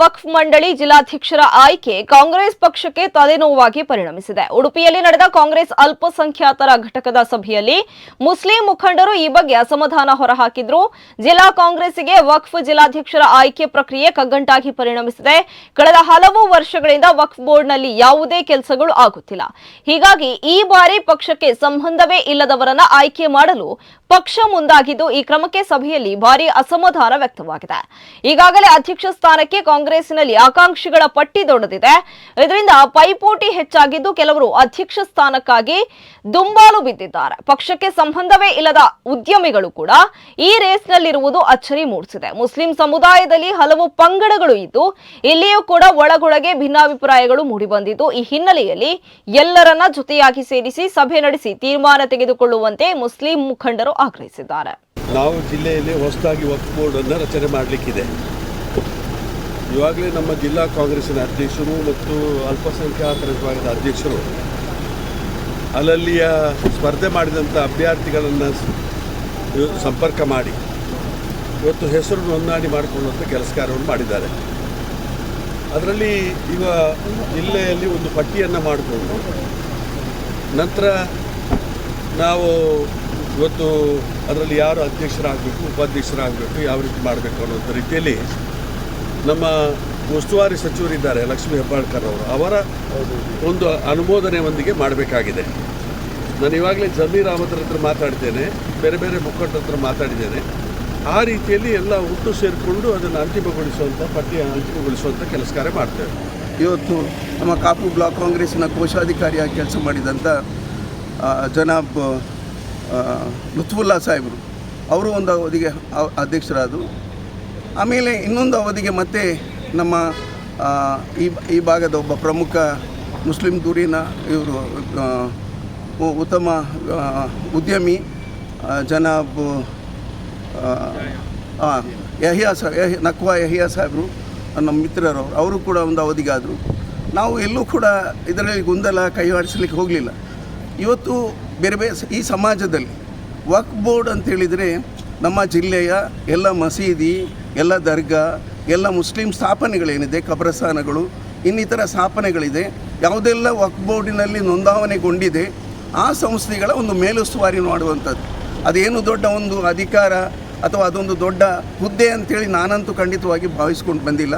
ವಕ್ಫ್ ಮಂಡಳಿ ಜಿಲ್ಲಾಧ್ಯಕ್ಷರ ಆಯ್ಕೆ ಕಾಂಗ್ರೆಸ್ ಪಕ್ಷಕ್ಕೆ ತಲೆನೋವಾಗಿ ಪರಿಣಮಿಸಿದೆ. ಉಡುಪಿಯಲ್ಲಿ ನಡೆದ ಕಾಂಗ್ರೆಸ್ ಅಲ್ಪಸಂಖ್ಯಾತರ ಘಟಕದ ಸಭೆಯಲ್ಲಿ ಮುಸ್ಲಿಂ ಮುಖಂಡರು ಈ ಬಗ್ಗೆ ಅಸಮಾಧಾನ ಹೊರಹಾಕಿದ್ರು. ಜಿಲ್ಲಾ ಕಾಂಗ್ರೆಸ್ಗೆ ವಕ್ಫ್ ಜಿಲ್ಲಾಧ್ಯಕ್ಷರ ಆಯ್ಕೆ ಪ್ರಕ್ರಿಯೆ ಕಗ್ಗಂಟಾಗಿ ಪರಿಣಮಿಸಿದೆ. ಕಳೆದ ಹಲವು ವರ್ಷಗಳಿಂದ ವಕ್ಫ್ ಬೋರ್ಡ್ನಲ್ಲಿ ಯಾವುದೇ ಕೆಲಸಗಳು ಆಗುತ್ತಿಲ್ಲ. ಹೀಗಾಗಿ ಈ ಬಾರಿ ಪಕ್ಷಕ್ಕೆ ಸಂಬಂಧವೇ ಇಲ್ಲದವರನ್ನ ಆಯ್ಕೆ ಮಾಡಲು ಪಕ್ಷ ಮುಂದಾಗಿದ್ದು ಈ ಕ್ರಮಕ್ಕೆ ಸಭೆಯಲ್ಲಿ ಭಾರಿ ಅಸಮಾಧಾನ ವ್ಯಕ್ತವಾಗಿದೆ. ಈಗಾಗಲೇ ಅಧ್ಯಕ್ಷ ಸ್ಥಾನಕ್ಕೆ ಕಾಂಗ್ರೆಸ್ನಲ್ಲಿ ಆಕಾಂಕ್ಷಿಗಳ ಪಟ್ಟಿ ದೊಡ್ಡದಿದೆ. ಇದರಿಂದ ಪೈಪೋಟಿ ಹೆಚ್ಚಾಗಿದ್ದು ಕೆಲವರು ಅಧ್ಯಕ್ಷ ಸ್ಥಾನಕ್ಕಾಗಿ ದುಂಬಾಲು ಬಿದ್ದಿದ್ದಾರೆ. ಪಕ್ಷಕ್ಕೆ ಸಂಬಂಧವೇ ಇಲ್ಲದ ಉದ್ಯಮಿಗಳು ಕೂಡ ಈ ರೇಸ್ನಲ್ಲಿರುವುದು ಅಚ್ಚರಿ ಮೂಡಿಸಿದೆ. ಮುಸ್ಲಿಂ ಸಮುದಾಯದಲ್ಲಿ ಹಲವು ಪಂಗಡಗಳು ಇದ್ದು, ಇಲ್ಲಿಯೂ ಕೂಡ ಒಳಗೊಳಗೆ ಭಿನ್ನಾಭಿಪ್ರಾಯಗಳು ಮೂಡಿಬಂದಿದ್ದು, ಈ ಹಿನ್ನೆಲೆಯಲ್ಲಿ ಎಲ್ಲರನ್ನ ಜೊತೆಯಾಗಿ ಸೇರಿಸಿ ಸಭೆ ನಡೆಸಿ ತೀರ್ಮಾನ ತೆಗೆದುಕೊಳ್ಳುವಂತೆ ಮುಸ್ಲಿಂ ಮುಖಂಡರು ಆಗ್ರಹಿಸಿದ್ದಾರೆ. ನಾವು ಜಿಲ್ಲೆಯಲ್ಲಿ ಹೊಸದಾಗಿ ವಕ್ಫ್ ಬೋರ್ಡನ್ನು ರಚನೆ ಮಾಡಲಿಕ್ಕಿದೆ. ಇವಾಗಲೇ ನಮ್ಮ ಜಿಲ್ಲಾ ಕಾಂಗ್ರೆಸ್ಸಿನ ಅಧ್ಯಕ್ಷರು ಮತ್ತು ಅಲ್ಪಸಂಖ್ಯಾತರ ವಿಭಾಗದ ಅಧ್ಯಕ್ಷರು ಅಲ್ಲಲ್ಲಿಯ ಸ್ಪರ್ಧೆ ಮಾಡಿದಂಥ ಅಭ್ಯರ್ಥಿಗಳನ್ನು ಸಂಪರ್ಕ ಮಾಡಿ, ಇವತ್ತು ಹೆಸರು ನೋಂದಣಿ ಮಾಡಿಕೊಳ್ಳುವಂಥ ಕೆಲಸ ಮಾಡಿದ್ದಾರೆ. ಅದರಲ್ಲಿ ಈಗ ಜಿಲ್ಲೆಯಲ್ಲಿ ಒಂದು ಪಟ್ಟಿಯನ್ನು ಮಾಡಿಕೊಂಡು ನಂತರ ನಾವು ಇವತ್ತು ಅದರಲ್ಲಿ ಯಾರು ಅಧ್ಯಕ್ಷರಾಗಬೇಕು, ಉಪಾಧ್ಯಕ್ಷರಾಗಬೇಕು, ಯಾವ ರೀತಿ ಮಾಡಬೇಕು ಅನ್ನೋಂಥ ರೀತಿಯಲ್ಲಿ ನಮ್ಮ ಉಸ್ತುವಾರಿ ಸಚಿವರಿದ್ದಾರೆ ಲಕ್ಷ್ಮೀ ಹೆಬ್ಬಾಳ್ಕರ್ ಅವರು. ಅವರ ಒಂದು ಅನುಮೋದನೆಯೊಂದಿಗೆ ಮಾಡಬೇಕಾಗಿದೆ. ನಾನು ಇವಾಗಲೇ ಜಮೀರ್ ಅಹಮದ್ರ ಹತ್ರ ಮಾತಾಡಿದ್ದೇನೆ, ಬೇರೆ ಬೇರೆ ಮುಖಂಡರ ಹತ್ರ ಮಾತಾಡಿದ್ದೇನೆ. ಆ ರೀತಿಯಲ್ಲಿ ಎಲ್ಲ ಒಟ್ಟು ಸೇರಿಕೊಂಡು ಅದನ್ನು ಅಂತಿಮಗೊಳಿಸುವಂಥ ಪಟ್ಟಿ, ಅಂತಿಮಗೊಳಿಸುವಂಥ ಕೆಲಸ ಕಾರ್ಯ ಮಾಡ್ತೇವೆ. ಇವತ್ತು ನಮ್ಮ ಕಾಪು ಬ್ಲಾಕ್ ಕಾಂಗ್ರೆಸ್ನ ಕೋಶಾಧಿಕಾರಿಯಾಗಿ ಕೆಲಸ ಮಾಡಿದಂಥ ಜನಾಬ್ ಲುತ್ಫುಲ್ಲಾ ಸಾಹೇಬರು. ಅವರು ಒಂದು ಅವಧಿಗೆ ಅಧ್ಯಕ್ಷರಾದರು. ಆಮೇಲೆ ಇನ್ನೊಂದು ಅವಧಿಗೆ ಮತ್ತೆ ನಮ್ಮ ಈ ಈ ಭಾಗದ ಒಬ್ಬ ಪ್ರಮುಖ ಮುಸ್ಲಿಂ ದೂರಿನ ಇವರು ಉತ್ತಮ ಉದ್ಯಮಿ ಜನಾಬ್ ಯಹಿಯಾ ಸಾ ನಕ್ವಾ ಯಹಿಯಾ ಸಾಹೇಬರು, ನಮ್ಮ ಮಿತ್ರರು, ಅವರು ಕೂಡ ಒಂದು ಅವಧಿಗಾದರು. ನಾವು ಎಲ್ಲೂ ಕೂಡ ಇದರಲ್ಲಿ ಗೊಂದಲ ಕೈವಾಡಿಸಲಿಕ್ಕೆ ಹೋಗಲಿಲ್ಲ. ಇವತ್ತು ಬೇರೆ ಬೇರೆ ಈ ಸಮಾಜದಲ್ಲಿ ವಕ್ ಬೋರ್ಡ್ ಅಂತೇಳಿದರೆ ನಮ್ಮ ಜಿಲ್ಲೆಯ ಎಲ್ಲ ಮಸೀದಿ, ಎಲ್ಲ ದರ್ಗಾ, ಎಲ್ಲ ಮುಸ್ಲಿಂ ಸ್ಥಾಪನೆಗಳೇನಿದೆ, ಕಬ್ರಸ್ಥಾನಗಳು, ಇನ್ನಿತರ ಸ್ಥಾಪನೆಗಳಿದೆ, ಯಾವುದೆಲ್ಲ ವಕ್ ಬೋರ್ಡಿನಲ್ಲಿ ನೋಂದಾವಣೆಗೊಂಡಿದೆ, ಆ ಸಂಸ್ಥೆಗಳ ಒಂದು ಮೇಲುಸ್ತುವಾರಿ ಮಾಡುವಂಥದ್ದು ಅದೇನು ದೊಡ್ಡ ಒಂದು ಅಧಿಕಾರ ಅಥವಾ ಅದೊಂದು ದೊಡ್ಡ ಹುದ್ದೆ ಅಂತೇಳಿ ನಾನಂತೂ ಖಂಡಿತವಾಗಿ ಭಾವಿಸ್ಕೊಂಡು ಬಂದಿಲ್ಲ.